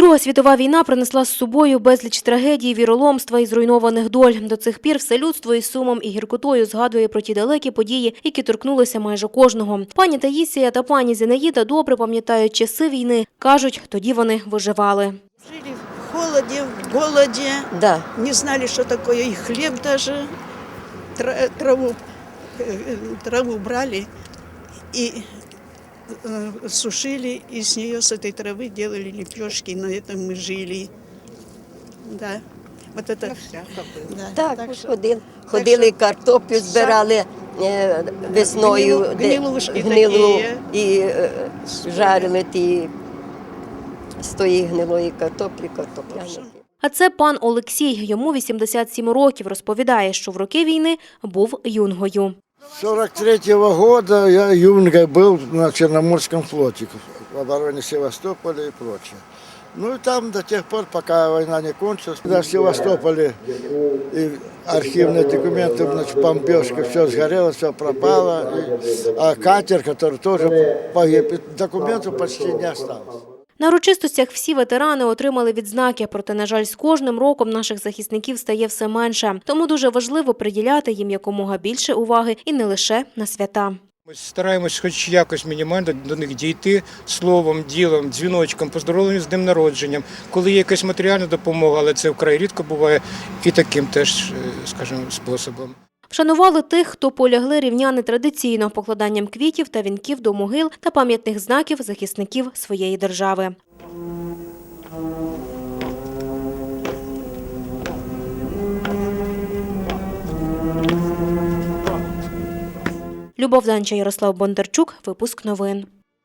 Друга світова війна принесла з собою безліч трагедій, віроломства і зруйнованих доль. До цих пір все людство із сумом і гіркотою згадує про ті далекі події, які торкнулися майже кожного. Пані Таїсія та пані Зінаїда добре пам'ятають часи війни. кажуть, тоді вони виживали. Жили в холоде, в голоде, Да, не знали, что такое и хлеб даже. Тра- Траву, э, траву брали и э, сушили, и с нее, с этой травы делали лепешки, на этом мы жили. Да. Вот это... Да. так, що- ходили, ходили картоплю збирали е, весною, Гнилу- де- гнилушки гнилу такі. і е, жарили ті з тої гнилої картоплі, картопляні. А це пан Олексій. Йому 87 років. Розповідає, що в роки війни був юнгою. 43-го года я юнгой был на Черноморском флоте, в обороне Севастополя и прочее. Ну и там до тех пор, пока война не кончилась, когда в Севастополе и архивные документы, значит, бомбежка, все сгорело, все пропало. И- а катер, который тоже погиб, и документов почти не осталось. На урочистостях всі ветерани отримали відзнаки, проте, на жаль, з кожним роком наших захисників стає все менше. Тому дуже важливо приділяти їм якомога більше уваги і не лише на свята. Ми стараємось хоч якось мінімально до них дійти словом, ділом, дзвіночком, поздоровленням з днем народженням. Коли є якась матеріальна допомога, але це вкрай рідко буває, і таким теж, е, скажімо, способом. Вшанували тих, хто полягли рівняни традиційно покладанням квітів та вінків до могил та пам'ятних знаків захисників своєї держави. Любов Данча, Ярослав Бондарчук. Випуск новин.